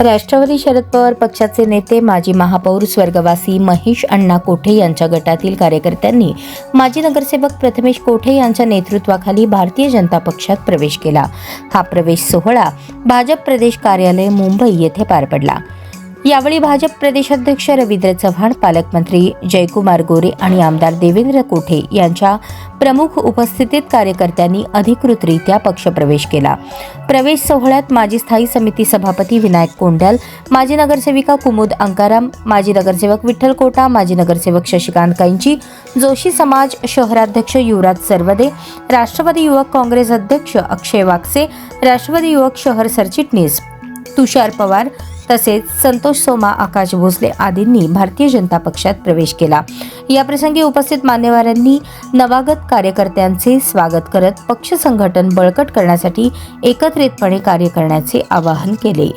राष्ट्रवादी शरद पवार पक्षाचे नेते माजी महापौर स्वर्गवासी महेश अण्णा कोठे यांच्या गटातील कार्यकर्त्यांनी माजी नगरसेवक प्रथमेश कोठे यांच्या नेतृत्वाखाली भारतीय जनता पक्षात प्रवेश केला. हा प्रवेश सोहळा भाजप प्रदेश कार्यालय मुंबई येथे पार पडला. यावेळी भाजप प्रदेशाध्यक्ष रवींद्र चव्हाण पालकमंत्री जयकुमार गोरे आणि आमदार देवेंद्र कोठे यांच्या प्रमुख उपस्थितीत कार्यकर्त्यांनी अधिकृतरित्या पक्षप्रवेश केला. प्रवेश सोहळ्यात माजी स्थायी समिती सभापती विनायक कोंडल माजी नगरसेविका कुमुद अंकाराम माजी नगरसेवक विठ्ठल कोटा माजी नगरसेवक शशिकांत कैंची जोशी समाज शहराध्यक्ष युवराज सरवदे राष्ट्रवादी युवक काँग्रेस अध्यक्ष अक्षय वाकसे राष्ट्रवादी युवक शहर सरचिटणीस तुषार पवार तसेच संतोष सोमा आकाश भोसले आदींनी भारतीय जनता पक्षात प्रवेश केला. याप्रसंगी उपस्थित मान्यवरांनी नवागत कार्यकर्त्यांचे स्वागत करत पक्ष संघटन बळकट करण्यासाठी एकत्रितपणे कार्य करण्याचे आवाहन केले.